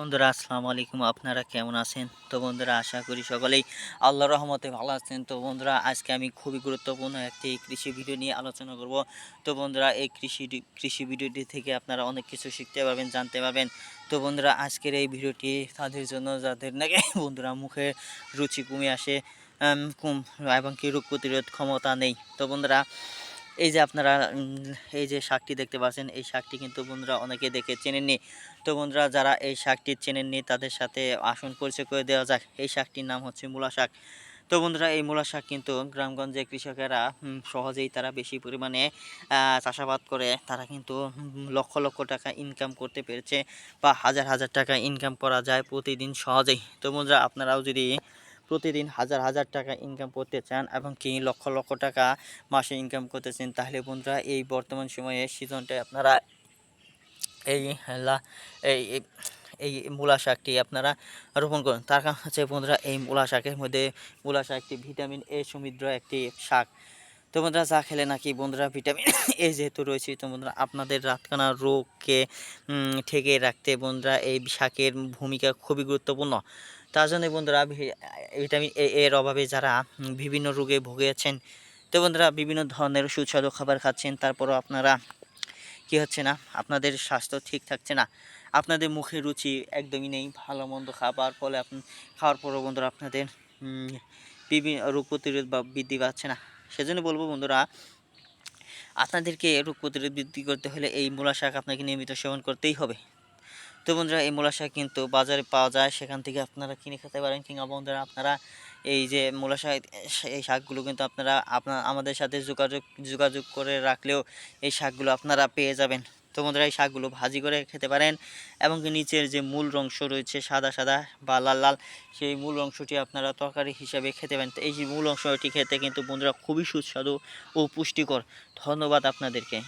বন্ধুরা, আসসালামু আলাইকুম। আপনারা কেমন আছেন? তো বন্ধুরা, আশা করি সকলেই আল্লাহ রহমতে ভালো আছেন। তো বন্ধুরা, আজকে আমি খুবই গুরুত্বপূর্ণ একটি কৃষি ভিডিও নিয়ে আলোচনা করব। তো বন্ধুরা, এই কৃষি কৃষি ভিডিওটি থেকে আপনারা অনেক কিছু শিখতে পারবেন, জানতে পারবেন। তো বন্ধুরা, আজকের এই ভিডিওটি তাদের জন্য যাদের নাকি বন্ধুরা, মুখে রুচি কমে আসে এবং কি রোগ প্রতিরোধ ক্ষমতা নেই। তো বন্ধুরা এই যে আপনারা এই যে শাকটি দেখতে পাচ্ছেন, এই শাকটি কিন্তু বন্ধুরা অনেকে দেখে চেনেননি। তো বন্ধুরা যারা এই শাকটি চেনেননি, তাদের সাথে আসন পরিচয় করে দেওয়া যাক। এই শাকটির নাম হচ্ছে মূলা শাক। তো বন্ধুরা, এই মূলা শাক কিন্তু গ্রামগঞ্জে কৃষকেরা সহজেই তারা বেশি পরিমাণে চাষাবাদ করে। তারা কিন্তু লক্ষ লক্ষ টাকা ইনকাম করতে পেরেছে বা হাজার হাজার টাকা ইনকাম করা যায় প্রতিদিন সহজেই। তো বন্ধুরা, আপনারাও যদি প্রতিদিন হাজার হাজার টাকা ইনকাম করতে চান এবং কি লক্ষ লক্ষ টাকা মাসে ইনকাম করতে চান, তাহলে বন্ধুরা এই বর্তমান সময়ে সিজনটায় আপনারা এই এই, এই- মূলা শাকটি আপনারা রোপণ করুন। তার কারণ হচ্ছে বন্ধুরা এই মূলা শাকের মধ্যে মূলা শাকটি ভিটামিন এ সমৃদ্ধ একটি শাক। তো বন্ধুরা যা খেলে নাকি বন্ধুরা ভিটামিন এ যেহেতু রয়েছে, তো বন্ধুরা আপনাদের রাতকানা রোগকে ঠেকে রাখতে বন্ধুরা এই শাকের ভূমিকা খুবই গুরুত্বপূর্ণ। তার জন্য বন্ধুরা ভিটামিন এ এর অভাবে যারা বিভিন্ন রোগে ভুগেছেন, তো বন্ধুরা বিভিন্ন ধরনের সুস্বাদু খাবার খাচ্ছেন, তারপরও আপনারা কি হচ্ছে না, আপনাদের স্বাস্থ্য ঠিক থাকছে না, আপনাদের মুখে রুচি একদমই নেই, ভালো মন্দ খাবার ফলে আপনি, খাওয়ার পরও বন্ধুরা আপনাদের বিভিন্ন রোগ প্রতিরোধ বা বৃদ্ধি পাচ্ছে না। সেজন্য বলব বন্ধুরা, আপনাদেরকে রোগ প্রতিরোধ বৃদ্ধি করতে হলে এই মূলা শাক আপনাকে নিয়মিত সেবন করতেই হবে। তো বন্ধুরা, এই মূলা শাক কিন্তু বাজারে পাওয়া যায়। সেখান থেকে আপনারা কিনে খেতে পারেন কিংবা বন্ধুরা, আপনারা এই যে মূলা শাক এই শাকগুলো কিন্তু আপনারা আপনার আমাদের সাথে যোগাযোগ যোগাযোগ করে রাখলেও এই শাকগুলো আপনারা পেয়ে যাবেন। তো বন্ধুরা, এই শাকগুলো ভাজি করে খেতে পারেন এবং নিচের যে মূল অংশ রয়েছে সাদা সাদা বা লাল লাল, সেই মূল অংশটি আপনারা তরকারি হিসাবে খেতে পারেন। তো এই মূল অংশটি খেতে কিন্তু বন্ধুরা খুবই সুস্বাদু ও পুষ্টিকর। ধন্যবাদ আপনাদেরকে।